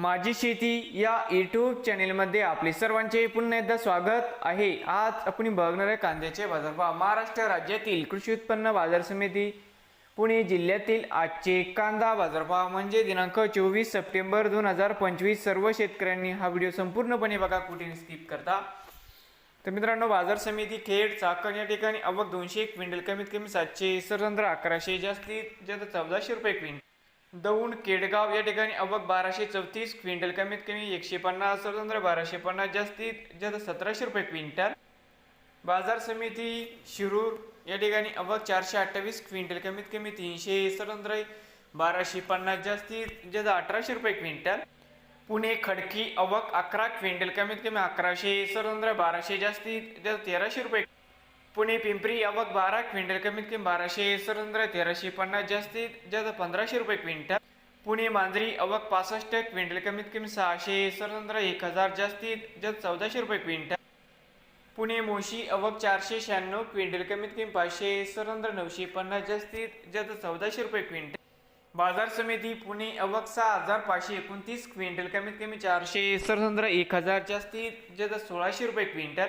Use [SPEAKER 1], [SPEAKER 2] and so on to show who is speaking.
[SPEAKER 1] माझी शेती या यूट्यूब चॅनेलमध्ये आपले सर्वांचे पुन्हा एकदा स्वागत आहे. आज आपण बघणार आहे कांद्याचे बाजारभाव. महाराष्ट्र राज्यातील कृषी उत्पन्न बाजार समिती पुणे जिल्ह्यातील आजचे कांदा बाजारभाव म्हणजे दिनांक चोवीस सप्टेंबर दोन हजार पंचवीस. सर्व शेतकऱ्यांनी हा व्हिडिओ संपूर्णपणे बघा कुठे स्किप करता. तर मित्रांनो बाजार समिती खेड चाकण या ठिकाणी अवघ दोनशे क्विंटल कमीत कमी सातशे सरंद्र अकराशे जास्तीत जास्त चौदाशे रुपये क्विंटल. दौंड केडगाव या ठिकाणी अवघ बाराशे चौतीस क्विंटल कमीत कमी एकशे पन्नास स्वतंत्र बाराशे पन्नास जास्तीत जास्त सतराशे रुपये क्विंटल. बाजार समिती शिरूर या ठिकाणी अवक चारशे अठ्ठावीस क्विंटल कमीत कमी तीनशे स्वतंत्र बाराशे पन्नास जास्तीत जास्त अठराशे रुपये क्विंटल. पुणे खडकी अवक अकरा क्विंटल कमीत कमी अकराशे सरंद्र बाराशे जास्तीत जास्त तेराशे रुपये पुणे पिंपरी आवक बारा क्विंटल कमीत कमी बाराशे सरंद्र तेराशे पन्नास जास्तीत जास्त पंधराशे रुपये क्विंटल. पुणे मांजरी आवक पासष्ट क्विंटल कमीत कमी सहाशे सरंद्र एक हजार जास्तीत जास्त चौदाशे रुपये क्विंटल. पुणे मोशी आवक चारशे शहाण्णव क्विंटल कमीत कमी पाचशे सरंद्र नऊशे पन्नास जास्तीत जास्त चौदाशे रुपये क्विंटल. बाजार समिती पुणे अवक सहा हजार पाचशे एकोणतीस क्विंटल कमीत कमी चारशे सरसंद्र एक हजार जास्तीत जास्त सोळाशे रुपये क्विंटल.